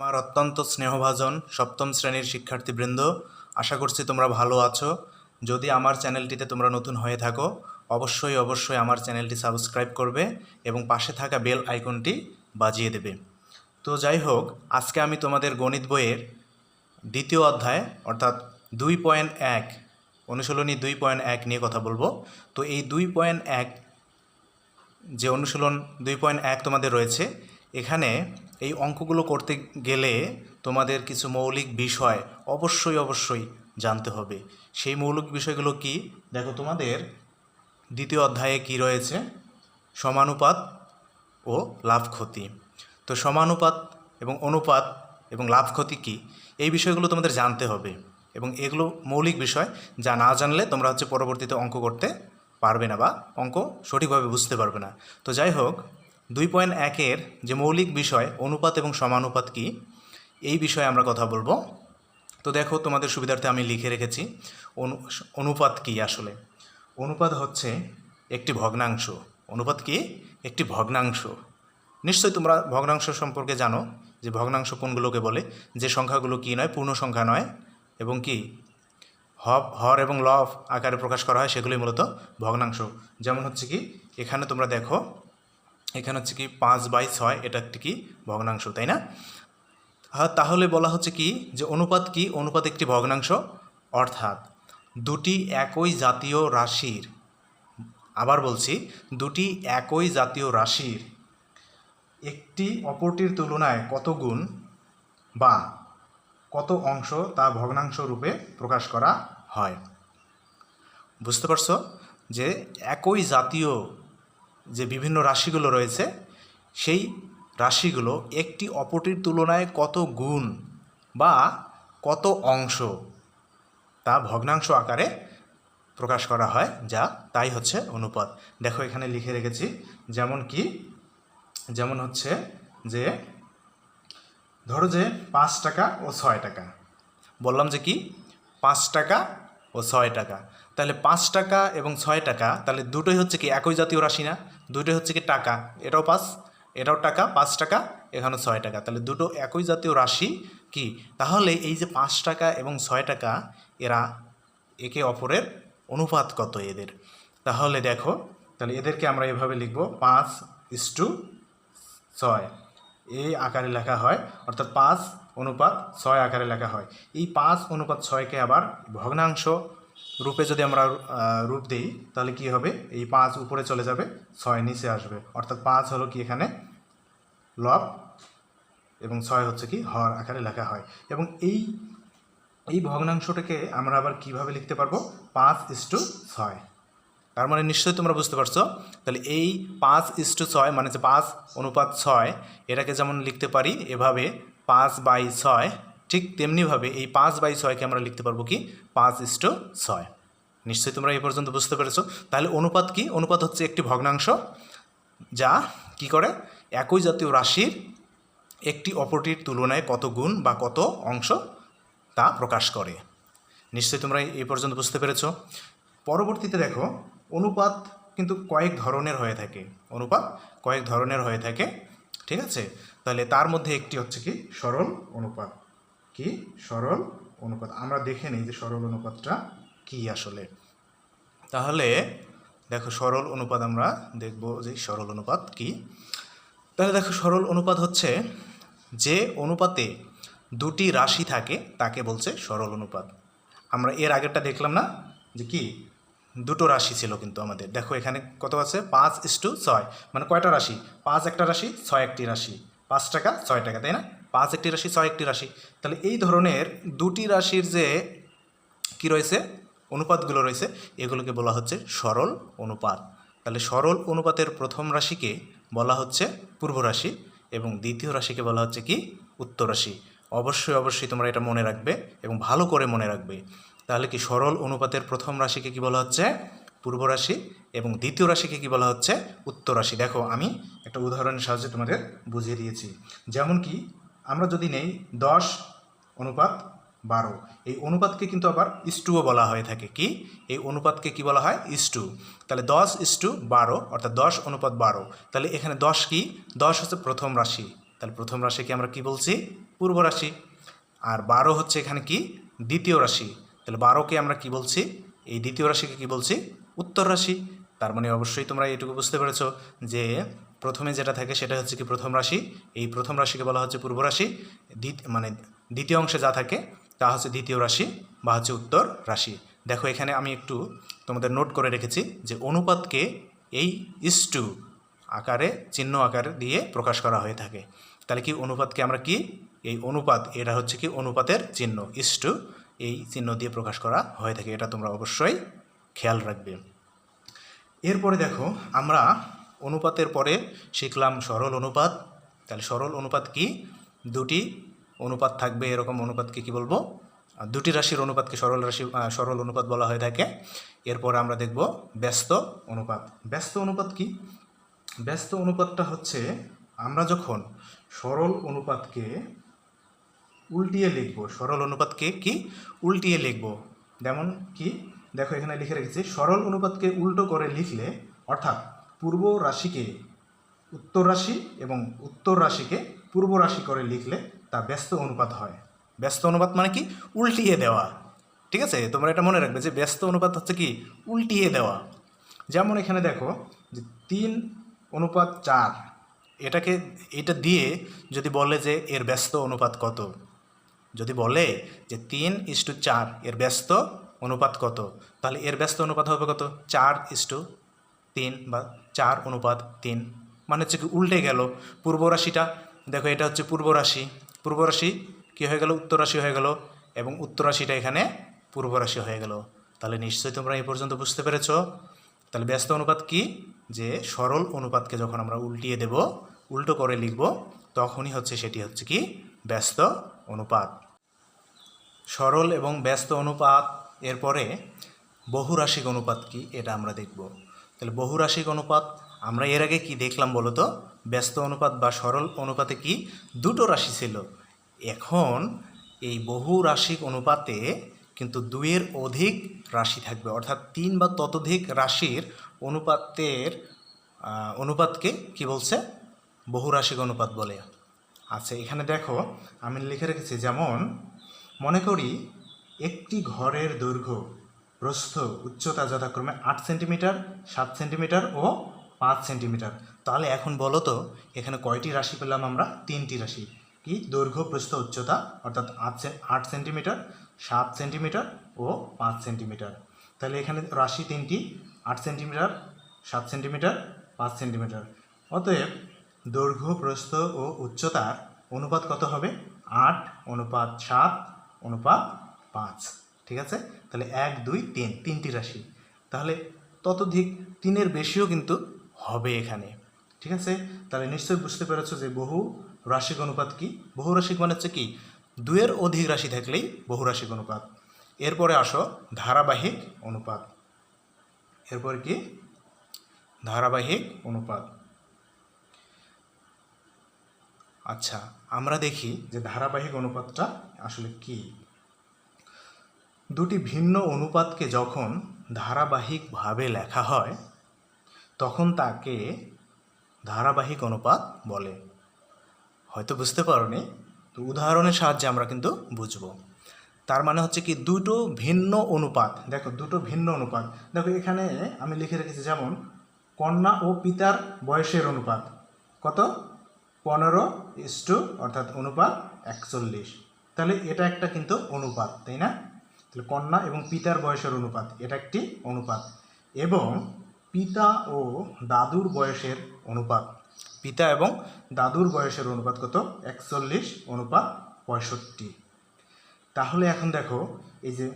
আমার অত্যন্ত স্নেহভাজন সপ্তম শ্রেণির শিক্ষার্থীবৃন্দ, আশা করছি তোমরা ভালো আছো। যদি আমার চ্যানেলটিতে তোমরা নতুন হয়ে থাকো, অবশ্যই অবশ্যই আমার চ্যানেলটি সাবস্ক্রাইব করবে এবং পাশে থাকা বেল আইকনটি বাজিয়ে দেবে। তো যাই হোক, আজকে আমি তোমাদের গণিত বইয়ের দ্বিতীয় অধ্যায়, অর্থাৎ দুই পয়েন্ট এক, অনুশীলনী দুই পয়েন্ট এক নিয়ে কথা বলব। তো এই দুই পয়েন্ট এক, যে অনুশীলন দুই পয়েন্ট এক তোমাদের রয়েছে, এখানে এই অঙ্কগুলো করতে গেলে তোমাদের কিছু মৌলিক বিষয় অবশ্যই অবশ্যই জানতে হবে। সেই মৌলিক বিষয়গুলো কি? দেখো তোমাদের দ্বিতীয় অধ্যায়ে কি রয়েছে? সমানুপাত ও লাভ ক্ষতি তো সমানুপাত এবং অনুপাত এবং লাভ ক্ষতি কী? এই বিষয়গুলো তোমাদের জানতে হবে এবং এগুলো মৌলিক বিষয়, যা না জানলে তোমরা হচ্ছে পরবর্তীতে অঙ্ক করতে পারবে না বা অঙ্ক সঠিকভাবে বুঝতে পারবে না। তো যাই হোক দুই পয়েন্ট একের যে মৌলিক বিষয়, অনুপাত এবং সমানুপাত কী, এই বিষয়ে আমরা কথা বলব। তো দেখো, তোমাদের সুবিধার্থে আমি লিখে রেখেছি, অনু, অনুপাত কী আসলে? অনুপাত হচ্ছে একটি ভগ্নাংশ। অনুপাত কি? একটি ভগ্নাংশ। নিশ্চয়ই তোমরা ভগ্নাংশ সম্পর্কে জানো যে ভগ্নাংশ কোনগুলোকে বলে, যে সংখ্যাগুলো কি নয়, পূর্ণ সংখ্যা নয়, এবং কি? হব, হর এবং লভ আকারে প্রকাশ করা হয় সেগুলি মূলত ভগ্নাংশ। যেমন হচ্ছে কি, এখানে তোমরা দেখো এখানে হচ্ছে কি পাঁচ বাই ছয়, এটা একটি কি ভগ্নাংশ, তাই না? তাহলে বলা হচ্ছে কি যে অনুপাত কি? অনুপাত একটি ভগ্নাংশ, অর্থাৎ দুটি একই জাতীয় রাশির, আবার বলছি, দুটি একই জাতীয় রাশির একটি অপরটির তুলনায় কত গুণ বা কত অংশ তা ভগ্নাংশ রূপে প্রকাশ করা হয়? বুঝতে পারছ? যে একই জাতীয় যে বিভিন্ন রাশিগুলো রয়েছে, সেই রাশিগুলো একটি অপরটির তুলনায় কত গুণ বা কত অংশ তা ভগ্নাংশ আকারে প্রকাশ করা হয়, যা তাই হচ্ছে অনুপাত। দেখো এখানে লিখে রেখেছি, যেমন কি, যেমন হচ্ছে যে, ধরো যে পাঁচ টাকা ও ছয় টাকা। বললাম যে কি, পাঁচ টাকা ও ছয় টাকা। তাহলে পাঁচ টাকা এবং ছয় টাকা, তাহলে দুটোই হচ্ছে কি একই জাতীয় রাশি না? দুটোই হচ্ছে কি টাকা। এটাও পাঁচ, এটাও টাকা, পাঁচ টাকা এখানে ছয় টাকা। তাহলে দুটো একই জাতীয় রাশি কি? তাহলে এই যে পাঁচ টাকা এবং ছয় টাকা, এরা একে অপরের অনুপাত কত এদের? তাহলে দেখো, তাহলে এদেরকে আমরা এভাবে লিখব, পাঁচ ইস টু ছয়। এই আকারে লেখা হয়, অর্থাৎ পাঁচ অনুপাত ছয় আকারে লেখা হয়। এই পাঁচ অনুপাত ছয়কে আবার ভগ্নাংশ রূপে যদি আমরা রূপ দিই, তাহলে কি হবে? এই পাঁচ উপরে চলে যাবে, ছয় নিচে আসবে। অর্থাৎ পাঁচ হলো কি এখানে? লব এবং ছয় হচ্ছে কি? হর আকারে লেখা হয়। এবং এই এই ভগ্নাংশটাকে আমরা আবার কীভাবে লিখতে পারব? পাঁচ ইস টু ছয়। তার মানে নিশ্চয়ই তোমরা বুঝতে পারছ। তাহলে এই পাঁচ ইস টু ছয় মানে যে পাঁচ অনুপাত ছয়, এটাকে যেমন লিখতে পারি এভাবে, পাঁচ বাই ছয় ঠিক তেমনিভাবে এই পাঁচ বাই ছয়কে আমরা লিখতে পারব কি? পাঁচ ইস ছয়। নিশ্চয়ই তোমরা এই পর্যন্ত বুঝতে পেরেছ। তাহলে অনুপাত কি? অনুপাত হচ্ছে একটি ভগ্নাংশ যা কি করে? একই জাতীয় রাশির একটি অপরটির তুলনায় কত গুণ বা কত অংশ তা প্রকাশ করে। নিশ্চয়ই তোমরা এই পর্যন্ত বুঝতে পেরেছ। পরবর্তীতে দেখো, অনুপাত কিন্তু কয়েক ধরনের হয়ে থাকে। অনুপাত কয়েক ধরনের হয়ে থাকে। ঠিক আছে? তাহলে তার মধ্যে একটি হচ্ছে কি? সরল অনুপাত। কি? সরল অনুপাত। আমরা দেখে নিই যে সরল অনুপাতটা কি আসলে। তাহলে দেখো সরল অনুপাত আমরা দেখব যে সরল অনুপাত কি। তাহলে দেখো সরল অনুপাত হচ্ছে যে অনুপাতে দুটি রাশি থাকে, তাকে বলছে সরল অনুপাত। আমরা এর আগেরটা দেখলাম না যে কি? দুটো রাশি ছিল কিন্তু আমাদের। দেখো এখানে কত আছে? পাঁচ ইস টু ছয়। মানে কয়টা রাশি? পাঁচ একটা রাশি, ছয় একটি রাশি। পাঁচ টাকা, ছয় টাকা, তাই না? পাঁচ একটি রাশি, ছয় একটি রাশি। তাহলে এই ধরনের দুটি রাশির যে কি রয়েছে? অনুপাতগুলো রয়েছে, এগুলোকে বলা হচ্ছে সরল অনুপাত। তাহলে সরল অনুপাতের প্রথম রাশিকে বলা হচ্ছে পূর্ব রাশি এবং দ্বিতীয় রাশিকে বলা হচ্ছে কি? উত্তর রাশি। অবশ্যই অবশ্যই তোমরা এটা মনে রাখবে এবং ভালো করে মনে রাখবে। তাহলে কি সরল অনুপাতের প্রথম রাশিকে কি বলা হচ্ছে? পূর্ব রাশি এবং দ্বিতীয় রাশিকে কি বলা হচ্ছে? উত্তর রাশি। দেখো, আমি একটা উদাহরণের সাহায্যে তোমাদের বুঝিয়ে দিয়েছি। যেমন কি আমরা যদি নেই দশ অনুপাত বারো। এই অনুপাতকে কিন্তু আবার ইস্টুও বলা হয়ে থাকে। কি? এই অনুপাতকে কি বলা হয়? ইস্টু তাহলে দশ ইস্টু বারো, অর্থাৎ দশ অনুপাত বারো। তাহলে এখানে দশ কি? দশ হচ্ছে প্রথম রাশি। তাহলে প্রথম রাশিকে আমরা কি বলছি? পূর্ব রাশি। আর বারো হচ্ছে এখানে কি? দ্বিতীয় রাশি। তাহলে বারোকে আমরা কি বলছি? এই দ্বিতীয় রাশিকে কি বলছি? উত্তর রাশি। তার মানে অবশ্যই তোমরা এটুকু বুঝতে পেরেছ যে প্রথমে যেটা থাকে সেটা হচ্ছে কি প্রথম রাশি। এই প্রথম রাশিকে বলা হচ্ছে পূর্ব রাশি। মানে দ্বিতীয় অংশে যা থাকে তা হচ্ছে দ্বিতীয় রাশি বা হচ্ছে উত্তর রাশি। দেখো এখানে আমি একটু তোমাদের নোট করে রেখেছি যে অনুপাতকে এই ইস্টু আকারে, চিহ্ন আকারে দিয়ে প্রকাশ করা হয়ে থাকে। তাহলে কি অনুপাতকে আমরা কি? এই অনুপাত, এটা হচ্ছে কি অনুপাতের চিহ্ন ইস্টু এই চিহ্ন দিয়ে প্রকাশ করা হয়ে থাকে। এটা তোমরা অবশ্যই খেয়াল রাখবে। এরপরে দেখো আমরা অনুপাতের পরে শিখলাম সরল অনুপাত। তাহলে সরল অনুপাত কি? দুটি অনুপাত থাকবে, এরকম অনুপাতকে কি বলব? দুটি রাশির অনুপাতকে সরল রাশি সরল অনুপাত বলা হয়ে থাকে। এরপরে আমরা দেখব ব্যস্ত অনুপাত। ব্যস্ত অনুপাত কি? ব্যস্ত অনুপাতটা হচ্ছে আমরা যখন সরল অনুপাতকে উল্টিয়ে লিখব, সরল অনুপাতকে কি? উল্টিয়ে লিখব। যেমন কি? দেখো এখানে লিখে রেখেছি, সরল অনুপাতকে উল্টো করে লিখলে, অর্থাৎ পূর্ব রাশিকে উত্তর রাশি এবং উত্তর রাশিকে পূর্ব রাশি করে লিখলে তা ব্যস্ত অনুপাত হয়। ব্যস্ত অনুপাত মানে কি? উল্টিয়ে দেওয়া। ঠিক আছে? তোমরা এটা মনে রাখবে যে ব্যস্ত অনুপাত হচ্ছে কি? উল্টিয়ে দেওয়া। যেমন এখানে দেখো যে তিন অনুপাত চার, এটাকে, এটা দিয়ে যদি বলে যে এর ব্যস্ত অনুপাত কত? যদি বলে যে তিন ইস্টু চার, এর ব্যস্ত অনুপাত কত? তাহলে এর ব্যস্ত অনুপাত হবে কত? চার ইস্টু তিন বা চার অনুপাত তিন। মানে হচ্ছে কি উল্টে গেল পূর্ব রাশিটা। দেখো এটা হচ্ছে পূর্ব রাশি। পূর্ব রাশি কী হয়ে গেল? উত্তর রাশি হয়ে গেল এবং উত্তর রাশিটা এখানে পূর্ব রাশি হয়ে গেল। তাহলে নিশ্চয়ই তোমরা এই পর্যন্ত বুঝতে পেরেছ। তাহলে ব্যস্ত অনুপাত কি? যে সরল অনুপাতকে যখন আমরা উল্টিয়ে দেব, উল্টো করে লিখব, তখনই হচ্ছে সেটি হচ্ছে কি? ব্যস্ত অনুপাত। সরল এবং ব্যস্ত অনুপাত, এরপরে বহুরাশিক অনুপাত কি? এটা আমরা দেখব। তাহলে বহুরাশিক অনুপাত, আমরা এর আগে কি দেখলাম বলো তো? ব্যস্ত অনুপাত বা সরল অনুপাতে কি? দুটো রাশি ছিল। এখন এই বহুরাশিক অনুপাতে কিন্তু দুইয়ের অধিক রাশি থাকবে। অর্থাৎ তিন বা ততোধিক রাশির অনুপাতের অনুপাতকে কি বলছে? বহুরাশিক অনুপাত বলে। আচ্ছা এখানে দেখো, আমি লিখে রেখেছি, যেমন মনে করি একটি ঘরের দৈর্ঘ্য প্রস্থ উচ্চতা যথাক্রমে আট সেন্টিমিটার, সাত সেন্টিমিটার ও পাঁচ সেন্টিমিটার। তাহলে এখন বলো তো, এখানে কয়টি রাশি পেলাম আমরা? তিনটি রাশি। কি? দৈর্ঘ্য, প্রস্থ, উচ্চতা, অর্থাৎ আট আট সেন্টিমিটার, সাত সেন্টিমিটার ও পাঁচ সেন্টিমিটার। তাহলে এখানে রাশি তিনটি, আট সেন্টিমিটার, সাত সেন্টিমিটার, পাঁচ সেন্টিমিটার। অতএব দৈর্ঘ্য, প্রস্থ ও উচ্চতার অনুপাত কত হবে? আট, অনুপাত সাত, অনুপাত পাঁচ। ঠিক আছে? তাহলে এক, দুই, তিন, তিনটি রাশি। তাহলে ততধিক তিনের বেশিও কিন্তু হবে এখানে। ঠিক আছে? তাহলে নিশ্চয়ই বুঝতে পেরেছ যে বহু রাশিক অনুপাত কি? বহু রাশিক মানে হচ্ছে কি? দুয়ের অধিক রাশি থাকলেই বহু রাশিক অনুপাত। এরপরে আসো ধারাবাহিক অনুপাত। এরপর কি? ধারাবাহিক অনুপাত। আচ্ছা আমরা দেখি যে ধারাবাহিক অনুপাতটা আসলে কি? দুটি ভিন্ন অনুপাতকে যখন ধারাবাহিকভাবে লেখা হয়, তখন তাকে ধারাবাহিক অনুপাত বলে। হয়তো বুঝতে পারোনি, তো উদাহরণের সাহায্যে আমরা কিন্তু বুঝব। তার মানে হচ্ছে কি, দুটো ভিন্ন অনুপাত, দেখো দুটো ভিন্ন অনুপাত। দেখো এখানে আমি লিখে রেখেছি যেমন, কন্যা ও পিতার বয়সের অনুপাত কত? পনেরো ইস্টু অর্থাৎ অনুপাত একচল্লিশ। তাহলে এটা একটা কিন্তু অনুপাত, তাই না? তাহলে কন্যা এবং পিতার বয়সের অনুপাত, এটা একটি অনুপাত। এবং পিতা ও দাদুর বয়সের অনুপাত, পিতা এবং দাদুর বয়সের অনুপাত কত? একচল্লিশ অনুপাত পঁয়ষট্টি। তাহলে এখন দেখো, এই যে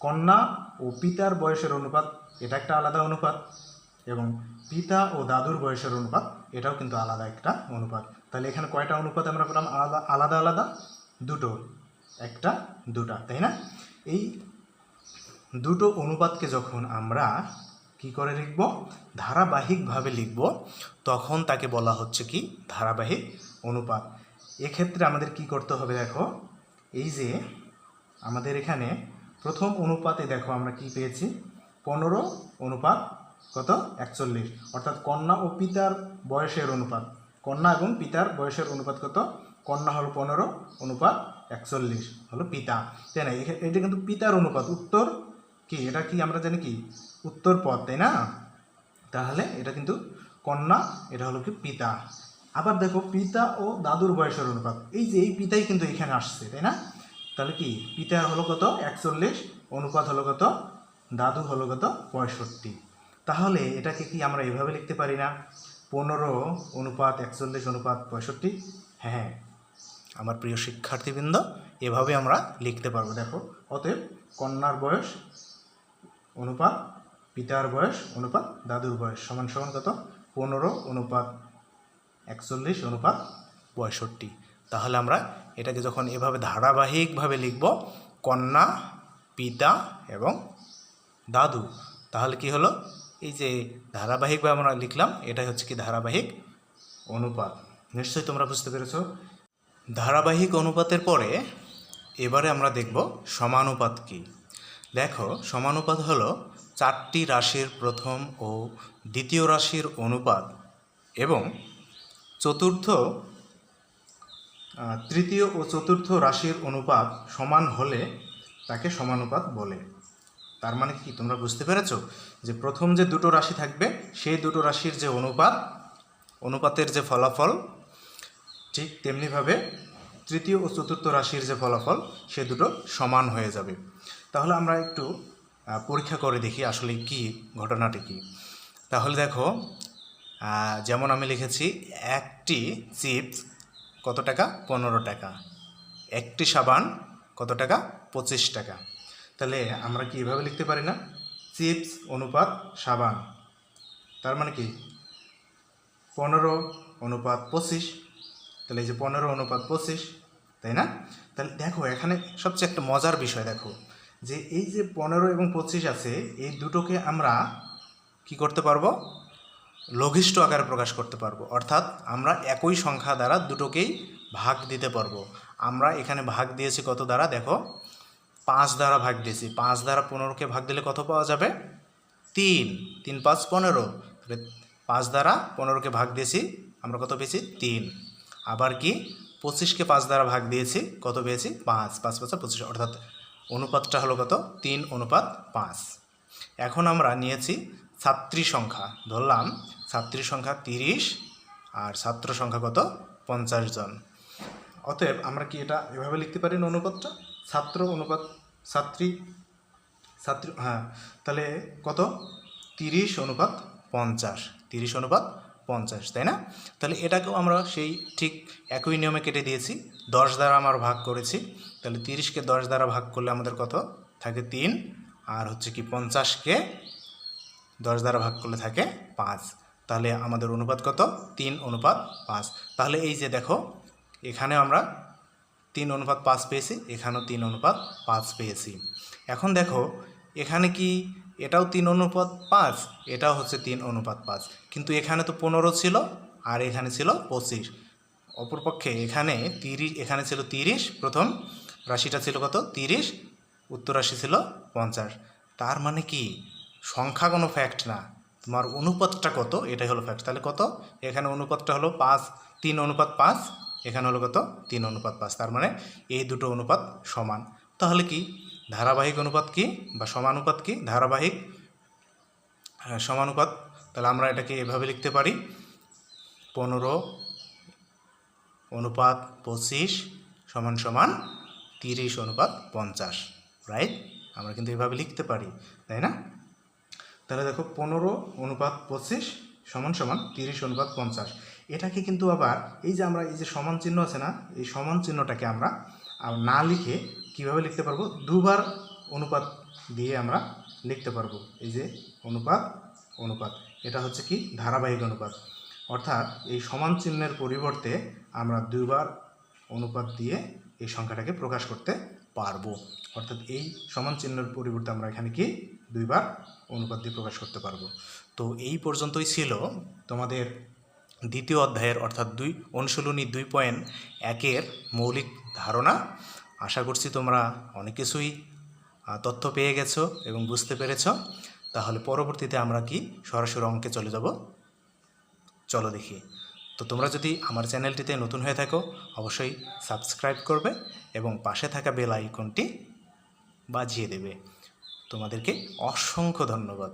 কন্যা ও পিতার বয়সের অনুপাত, এটা একটা আলাদা অনুপাত, এবং পিতা ও দাদুর বয়সের অনুপাত, এটাও কিন্তু আলাদা একটা অনুপাত। তাহলে এখানে কয়টা অনুপাত আমরা পেলাম? আলাদা আলাদা আলাদা, দুটো, একটা, দুটা, তাই না? এই দুটো অনুপাতকে যখন আমরা কি করে লিখব? ধারাবাহিকভাবে লিখব, তখন তাকে বলা হচ্ছে কি? ধারাবাহিক অনুপাত। এক্ষেত্রে আমাদের কি করতে হবে দেখো? এই যে আমাদের এখানে প্রথম অনুপাতে দেখো আমরা কি পেয়েছি? পনেরো অনুপাত কত? একচল্লিশ। অর্থাৎ কন্যা ও পিতার বয়সের অনুপাত। কন্যা এবং পিতার বয়সের অনুপাত কত? কন্যা হলো পনেরো, অনুপাত একচল্লিশ হলো পিতা। তাই না? এটা কিন্তু পিতার অনুপাত। উত্তর কি? এটা কি আমরা জানি কি? উত্তর পদ, তাই না? তাহলে এটা কিন্তু কন্যা, এটা হলো কি পিতা। আবার দেখো, পিতা ও দাদুর বয়সের অনুপাত। এই যে এই পিতাই কিন্তু এখানে আসছে, তাই না? তাহলে কি? পিতা হলো কত? একচল্লিশ, অনুপাত হলো কত? দাদু হলো কত? পঁয়ষট্টি। তাহলে এটাকে কি আমরা এভাবে লিখতে পারি না? পনেরো, অনুপাত একচল্লিশ, অনুপাত পঁয়ষট্টি। হ্যাঁ আমার প্রিয় শিক্ষার্থীবৃন্দ, এভাবে আমরা লিখতে পারব। দেখো, অতএব কন্যার বয়স অনুপাত পিতার বয়স, অনুপাত দাদুর বয়স, সমান সমান কত? পনেরো, অনুপাত একচল্লিশ, অনুপাত পঁয়ষট্টি। তাহলে আমরা এটাকে যখন এভাবে ধারাবাহিকভাবে লিখব, কন্যা, পিতা এবং দাদু, তাহলে কি হলো? এই যে ধারাবাহিকভাবে আমরা লিখলাম, এটাই হচ্ছে কি ধারাবাহিক অনুপাত। নিশ্চয়ই তোমরা বুঝতে পেরেছ? ধারাবাহিক অনুপাতের পরে এবারে আমরা দেখব সমানুপাত কি। দেখো, সমানুপাত হলো চারটি রাশির প্রথম ও দ্বিতীয় রাশির অনুপাত এবং চতুর্থ তৃতীয় ও চতুর্থ রাশির অনুপাত সমান হলে তাকে সমানুপাত বলে। তার মানে কি? তোমরা বুঝতে পেরেছ যে প্রথম যে দুটো রাশি থাকবে, সেই দুটো রাশির যে অনুপাত, অনুপাতের যে ফলাফল, ঠিক তেমনিভাবে তৃতীয় ও চতুর্থ রাশির যে ফলাফল, সে দুটো সমান হয়ে যাবে। তাহলে আমরা একটু পরীক্ষা করে দেখি আসলে কি, ঘটনাটি কি। তাহলে দেখো যেমন আমি লিখেছি, একটি চিপস কত টাকা? পনেরো টাকা। একটি সাবান কত টাকা? পঁচিশ টাকা। তাহলে আমরা কি এভাবে লিখতে পারি না? চিপস, অনুপাত, সাবান। তার মানে কি? পনেরো অনুপাত পঁচিশ। তাহলে এই যে পনেরো অনুপাত পঁচিশ তাই না? তাহলে দেখো, এখানে সবচেয়ে একটা মজার বিষয় দেখো, যে এই যে পনেরো এবং পঁচিশ আছে, এই দুটোকে আমরা কি করতে পারব? লঘিষ্ঠ আকারে প্রকাশ করতে পারব। অর্থাৎ আমরা একই সংখ্যা দ্বারা দুটোকেই ভাগ দিতে পারব। আমরা এখানে ভাগ দিয়েছি কত দ্বারা? দেখো, পাঁচ দ্বারা ভাগ দিয়েছি। পাঁচ দ্বারা পনেরোকে ভাগ দিলে কত পাওয়া যাবে? তিন। তিন পাঁচ পনেরো। তাহলে পাঁচ দ্বারা পনেরোকে ভাগ দিয়েছি, আমরা কত পেয়েছি? তিন। আবার কি? পঁচিশকে পাঁচ দ্বারা ভাগ দিয়েছি, কত পেয়েছি? পাঁচ পাঁচ পাঁচ পঁচিশ, অর্থাৎ অনুপাতটা হলো কত? তিন অনুপাত পাঁচ। এখন আমরা নিয়েছি ছাত্রী সংখ্যা, ধরলাম ছাত্রী সংখ্যা তিরিশ আর ছাত্র সংখ্যা কত? পঞ্চাশ জন। অতএব আমরা কি এটা এভাবে লিখতে পারি অনুপাতটা? ছাত্র অনুপাত, ছাত্রী ছাত্রী হ্যাঁ তাহলে কত? তিরিশ অনুপাত পঞ্চাশ। তিরিশ অনুপাত পঞ্চাশ, তাই না? তাহলে এটাকেও আমরা সেই ঠিক একই নিয়মে কেটে দিয়েছি। দশ দ্বারা আমার ভাগ করেছি। তাহলে তিরিশকে দশ দ্বারা ভাগ করলে আমাদের কত? থাকে তিন। আর হচ্ছে কি পঞ্চাশকে দশ দ্বারা ভাগ করলে থাকে পাঁচ। তাহলে আমাদের অনুপাত কত? তিন অনুপাত পাঁচ। তাহলে এই যে দেখো এখানে আমরা তিন অনুপাত পাঁচ পেয়েছি, এখানেও তিন অনুপাত পাঁচ পেয়েছি। এখন দেখো, এখানে কি এটাও তিন অনুপাত পাঁচ, এটাও হচ্ছে তিন অনুপাত পাঁচ। কিন্তু এখানে তো পনেরো ছিল, আর এখানে ছিল পঁচিশ। অপরপক্ষে এখানে তিরিশ, এখানে ছিল তিরিশ, প্রথম রাশিটা ছিল কত? তিরিশ, উত্তর রাশি ছিল পঞ্চাশ। তার মানে কি? সংখ্যা কোনো ফ্যাক্ট না। তোমার অনুপাতটা কত? এটাই হলো ফ্যাক্ট তাহলে কত? এখানে অনুপাতটা হলো পাঁচ, তিন অনুপাত পাঁচ, এখানে হলো কত? তিন অনুপাত পাঁচ। তার মানে এই দুটো অনুপাত সমান। তাহলে কি? ধারাবাহিক অনুপাত কি বা সমানুপাত কি? ধারাবাহিক হ্যাঁ, সমানুপাত। তাহলে আমরা এটাকে এভাবে লিখতে পারি। পনেরো অনুপাত পঁচিশ সমান সমান তিরিশ অনুপাত পঞ্চাশ রাইট আমরা কিন্তু এভাবে লিখতে পারি তাই না? তাহলে দেখো পনেরো অনুপাত পঁচিশ সমান সমান তিরিশ অনুপাত পঞ্চাশ। এটাকে কিন্তু আবার এই যে আমরা এই যে সমান চিহ্ন আছে না এই সমান চিহ্নটাকে আমরা না লিখে কীভাবে লিখতে পারব? দুবার অনুপাত দিয়ে আমরা লিখতে পারব। এই যে অনুপাত অনুপাত। এটা হচ্ছে কি? ধারাবাহিক অনুপাত। অর্থাৎ এই সমান চিহ্নের পরিবর্তে আমরা দুবার অনুপাত দিয়ে এই সংখ্যাটাকে প্রকাশ করতে পারব। অর্থাৎ এই সমান চিহ্নের পরিবর্তে আমরা এখানে কি? দুইবার অনুপাত দিয়ে প্রকাশ করতে পারব। তো এই পর্যন্তই ছিল তোমাদের দ্বিতীয় অধ্যায়ের, অর্থাৎ দুই অনুশীলনী দুই পয়েন্ট একের মৌলিক ধারণা। আশা করছি তোমরা অনেক কিছুই তথ্য পেয়ে গেছো এবং বুঝতে পেরেছ। তাহলে পরবর্তীতে আমরা কি সরাসরি অঙ্কে চলে যাব? চলো দেখি। তো তোমরা যদি আমার চ্যানেলটিতে নতুন হয়ে থাকো, অবশ্যই সাবস্ক্রাইব করবে এবং পাশে থাকা বেল আইকনটি বাজিয়ে দেবে। তোমাদেরকে অসংখ্য ধন্যবাদ।